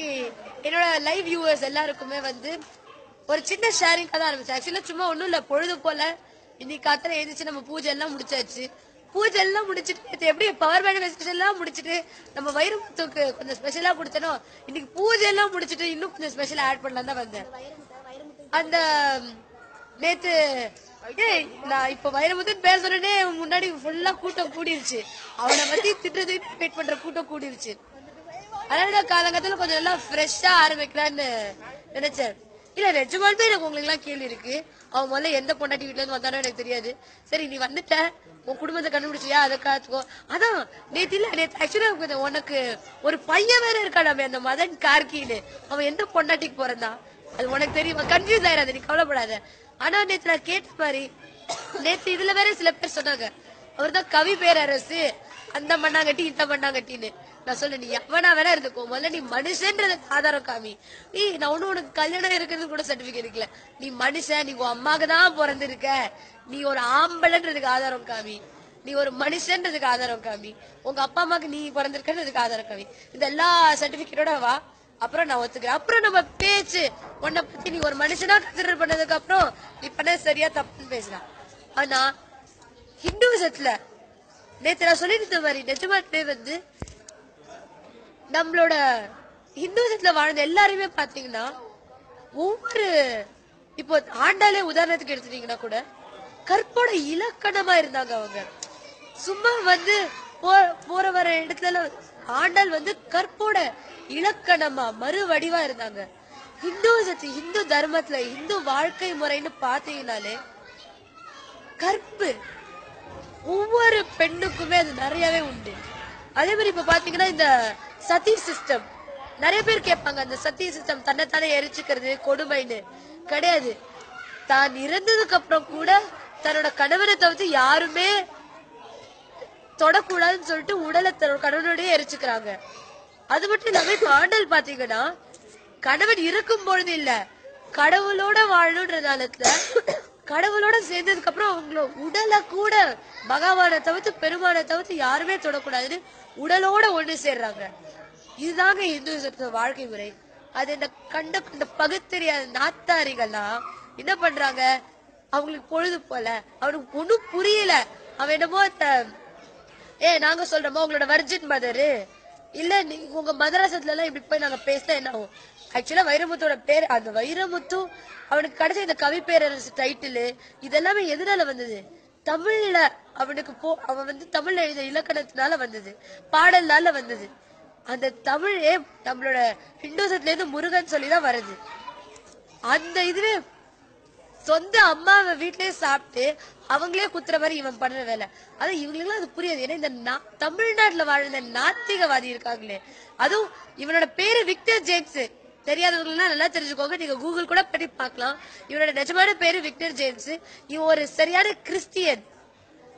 இன்னைக்கு என்னோட live viewers எல்லாருக்குமே வந்து ஒரு சின்ன ஷேரிங் தான் ஆரம்பிச்சு ஆக்சுவலாக சும்மா ஒன்றும் இல்ல பொழுது போல. இன்னைக்கு காத்திர எழுந்திரிச்சு நம்ம பூஜை எல்லாம் முடிச்சாச்சு. பூஜை எல்லாம் முடிச்சிட்டு நேத்து எப்படி பவர் மேனிஃபெஸ்டேஷன் எல்லாம் முடிச்சுட்டு நம்ம வைரமுத்துக்கு கொஞ்சம் ஸ்பெஷலாக கொடுத்தனோ இன்னைக்கு பூஜை எல்லாம் முடிச்சிட்டு இன்னும் கொஞ்சம் ஸ்பெஷலாக ஆட் பண்ணலாம் தான் வந்தேன். அந்த நேத்து ஏய் நான் இப்ப வைரமுத்துன்னு பேர் சொன்னே முன்னாடி ஃபுல்லா கூட்டம் கூடிருச்சு. அவனை பற்றி திட்டுறதுக்கு வெயிட் பண்ற கூட்டம் கூடிருச்சு. அதனால காலங்கத்தில் காலங்கத்துல கொஞ்சம் நல்லா ஃப்ரெஷ்ஷா ஆரம்பிக்கலான்னு நினைச்சேன். இல்ல நிஜமாலுமே எனக்கு உங்களுக்கு எல்லாம் கேள்வி இருக்கு. அவன் முதல்ல எந்த பொண்டாட்டி வீட்டுல இருந்து வந்தானோ எனக்கு தெரியாது. சரி நீ வந்துட்ட. உன் குடும்பத்தை கண்டுபிடிச்சியா? அதை காத்துக்கோ. அதான் நேத்து இல்ல நேத்து ஆக்சுவலா உனக்கு ஒரு பையன் வேற இருக்காடாமே அந்த மதன் கார்கின்னு. அவன் எந்த பொண்டாட்டிக்கு பிறந்தான்? அது உனக்கு தெரியுமா? கன்ஃபியூஸ் ஆயிடாது நீ கவலைப்படாத. ஆனா நேத்து நான் கேட்ட மாதிரி நேத்து இதுல வேற சில பேர் சொன்னாங்க. அவர் தான் கவி பேரரசு. அந்த மண்ணாங்கட்டி இந்த மண்ணாங்கட்டின்னு. நான் சொல்ல நீ எவனா வேணா இருந்துக்கோ. முதல்ல நீ மனுஷன்றதுக்கு ஆதாரம் காமி. நீ நான் ஒண்ணு உனக்கு கல்யாணம் இருக்கிறது கூட சர்டிபிகேட் இருக்கல நீ மனுஷன் நீ உன் அம்மாக்கு தான் பிறந்திருக்க. நீ ஒரு ஆம்பளைன்றதுக்கு ஆதாரம் காமி. நீ ஒரு மனுஷன்றதுக்கு ஆதாரம் காமி. உங்க அப்பா அம்மாக்கு நீ பிறந்திருக்கிறதுக்கு ஆதாரம் காமி. இந்த எல்லா சர்டிபிகேட்டோட வா. அப்புறம் நான் ஒத்துக்கிறேன். அப்புறம் நம்ம பேச்சு. உன்னை பத்தி நீ ஒரு மனுஷனா கன்சிடர் பண்ணதுக்கு அப்புறம் நீ பண்ண சரியா தப்புன்னு பேசலாம் ஆனா ஹிந்துவிசத்துல நேத்து நான் சொல்லியிருந்த மாதிரி நெஜமாட்டே வந்து நம்மளோட ஹிந்துசத்துல வாழ்ந்த எல்லாருமே பாத்தீங்கன்னா ஒவ்வொரு இப்போ ஆண்டாலே உதாரணத்துக்கு எடுத்துட்டீங்கன்னா கூட கற்போட இலக்கணமா இருந்தாங்க அவங்க. சும்மா வந்து போ- போற வர இடத்துல ஆண்டாள் வந்து கற்போட இலக்கணமா மறு வடிவா இருந்தாங்க. ஹிந்துசத்து ஹிந்து தர்மத்துல ஹிந்து வாழ்க்கை முறைன்னு பாத்தீங்கன்னாலே கற்பு ஒவ்வொரு பெண்ணுக்குமே அது நிறையவே உண்டு. அதே மாதிரி இப்ப பாத்தீங்கன்னா இந்த சதி சிஸ்டம் நிறைய பேர் கேட்பாங்க அந்த சத்தி சிஸ்டம் தன்னைத்தானே எரிச்சுக்கிறது கொடுமைன்னு. கிடையாது. தான் இறந்ததுக்கு அப்புறம் கூட தன்னோட கணவனை தவிர்த்து யாருமே தொடக்கூடாதுன்னு சொல்லிட்டு உடலை தன்னோட கணவனோடய எரிச்சுக்கிறாங்க. அது மட்டும் இல்லாம இப்ப ஆண்டல் பாத்தீங்கன்னா கணவன் இருக்கும் பொழுது இல்ல கடவுளோட வாழணுன்ற காலத்துல கடவுளோட சேர்ந்ததுக்கு அப்புறம் அவங்கள உடலை கூட பகவானை தவிர்த்து பெருமானை தவிர்த்து யாருமே தொடக்கூடாதுன்னு உடலோட ஒண்ணு சேர்றாங்க. இதுதாங்க இந்து வாழ்க்கை முறை. அது இந்த கண்ட இந்த பகுத்தறியாத நாத்தாரிகள்லாம் என்ன பண்றாங்க? அவங்களுக்கு பொழுது போல அவனுக்கு ஒன்றும் புரியல. அவன் என்னமோ அந்த ஏ நாங்க சொல்றோமா? உங்களோட வர்ஜின் மதரு இல்ல நீங்க உங்க மதராசத்துல எல்லாம் இப்படி போய் நாங்க பேசினா என்ன ஆகும்? ஆக்சுவலா வைரமுத்தோட பேர் அந்த வைரமுத்து அவனுக்கு கிடைச்ச இந்த கவி பேரரசு டைட்டிலு இதெல்லாமே எதனால வந்தது? தமிழ்ல அவனுக்கு போ அவன் வந்து தமிழ்ல எழுதிய இலக்கணத்தினால வந்தது. பாடல்னால வந்தது. அந்த தமிழே நம்மளோட ஹிந்துசத்துல இருந்து முருகன் சொல்லிதான் வருது அந்த இதுவே சொந்த அம்மாவை வீட்லயே சாப்பிட்டு அவங்களே குத்துற மாதிரி இவன் பண்ற வேலை. அது இவங்களுக்கு அது புரியாது. ஏன்னா இந்த நா- தமிழ்நாட்டுல வாழ்ந்த நாத்திகவாதி இருக்காங்களே. அதுவும் இவனோட பேரு விக்டர் ஜேம்ஸ் தெரியாதவங்கன்னா நல்லா தெரிஞ்சுக்கோங்க. நீங்க கூகுள் கூட பண்ணி பார்க்கலாம். இவரோட நிஜமான பேரு விக்டர் ஜேம்ஸ். இவன் ஒரு சரியான கிறிஸ்டியன்.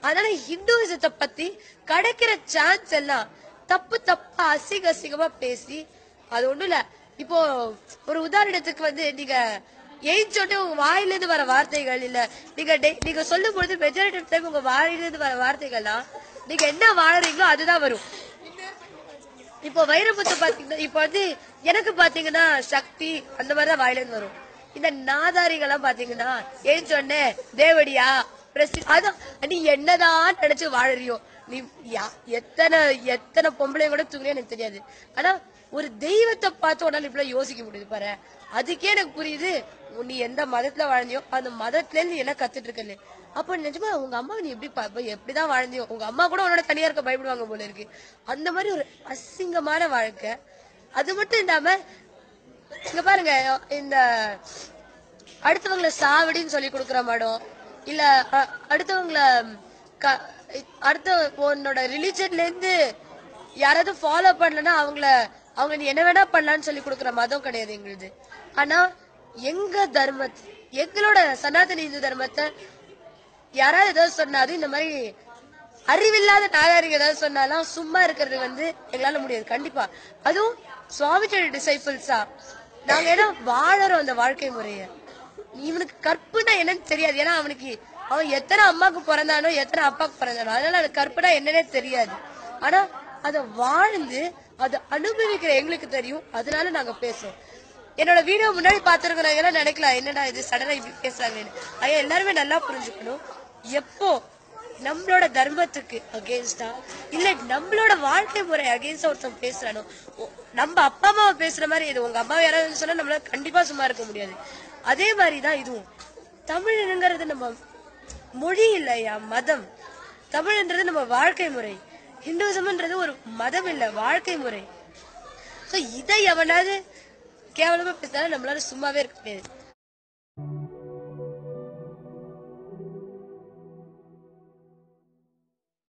அதனால ஹிந்துவிசத்தை பத்தி கிடைக்கிற சான்ஸ் எல்லாம் தப்பு தப்பா அசிங்க அசிங்கமா பேசி அது ஒண்ணும் இல்ல. இப்போ ஒரு உதாரணத்துக்கு வந்து நீங்க ஏஞ்சோட உங்க வாயிலிருந்து வர வார்த்தைகள் இல்ல. நீங்க டெய்- நீங்க சொல்லும் பொழுது மெஜாரிட்டி டைம் உங்க வாயிலிருந்து வர வார்த்தைகள்லாம் நீங்க என்ன வாழறீங்களோ அதுதான் வரும். இப்போ வைரமுத்து பாத்தீங்கன்னா இப்போ வந்து எனக்கு பாத்தீங்கன்னா சக்தி அந்த மாதிரிதான் வாயில இருந்து வரும். இந்த நாதாரிகள்லாம் பாத்தீங்கன்னா ஏன் சொன்னே தேவடியா அதான் நீ என்னதான் நினைச்சு வாழறியோ நீ யா- எத்தனை எத்தனை பொம்பளை கூட தூங்கினே எனக்கு தெரியாது. ஆனா ஒரு தெய்வத்தை பார்த்து உன்னால இப்படி யோசிக்க முடியுது பாரு. அதுக்கே எனக்கு புரியுது நீ எந்த மதத்துல வாழ்ந்தியோ அந்த மதத்துல நீ என்ன கத்துட்டு இருக்கல அப்ப நிஜமா உங்க அம்மா நீ எப்படி எப்படிதான் வாழ்ந்தியோ உங்க அம்மா கூட உன்னோட தனியா இருக்க பயப்படுவாங்க போல இருக்கு. அந்த மாதிரி ஒரு அசிங்கமான வாழ்க்கை. அது மட்டும் இல்லாம இங்க பாருங்க இந்த அடுத்தவங்களை சாவடின்னு சொல்லி கொடுக்குற மாடம் இல்ல அடுத்தவங்களை க- அடுத்த உன்னோட ரிலிஜன்ல இருந்து யாராவது ஃபாலோ பண்ணலன்னா அவங்கள அவங்க நீ என்ன வேணா பண்ணலாம்னு சொல்லி கொடுக்குற மதம் கிடையாது எங்களுது. ஆனா எங்க தர்மத்தை எங்களோட சனாதன இந்து தர்மத்தை யாராவது ஏதாவது சொன்னாது இந்த மாதிரி அறிவில்லாத நாகரிகம் ஏதாவது சொன்னாலும் சும்மா இருக்கிறது வந்து எங்களால முடியாது. கண்டிப்பா. அதுவும் சுவாமிஜோட டிசைபிள்ஸா நாங்க ஏன்னா வாழறோம் அந்த வாழ்க்கை முறைய. இவனுக்கு கற்புனா என்னன்னு தெரியாது. ஏன்னா அவனுக்கு அவன் எத்தனை அம்மாக்கு பிறந்தானோ எத்தனை அப்பாக்கு பிறந்தானோ அதனால அது கற்புனா என்னன்னே தெரியாது. ஆனா அதை வாழ்ந்து அதை அனுபவிக்கிற எங்களுக்கு தெரியும். அதனால நாங்க பேசுவோம் என்னோட வீடியோ முன்னாடி பாத்துருக்கோம் எல்லாம் நினைக்கலாம் என்னடா இது சடனா இப்படி பேசுறாங்கன்னு ஐயா எல்லாருமே நல்லா புரிஞ்சுக்கணும். எப்போ நம்மளோட தர்மத்துக்கு அகேன்ஸ்டா இல்ல நம்மளோட வாழ்க்கை முறை அகேன்ஸ்டா ஒருத்தன் பேசுறானோ? ஓ, நம்ம அப்பா அம்மாவை பேசுற மாதிரி இது. உங்க அம்மா யாராவது சொன்னா நம்மளால கண்டிப்பா சும்மா இருக்க முடியாது. அதே மாதிரிதான் இதுவும். தமிழ்ங்கிறது நம்ம மொழி இல்லையா மதம். தமிழ்ன்றது நம்ம வாழ்க்கை முறை. ஹிந்துவிசம்ன்றது ஒரு மதம் இல்ல வாழ்க்கை முறை. ஸோ இதை எவனாவது கேவலமா பேசினாலும் நம்மளால சும்மாவே இருக்க முடியாது.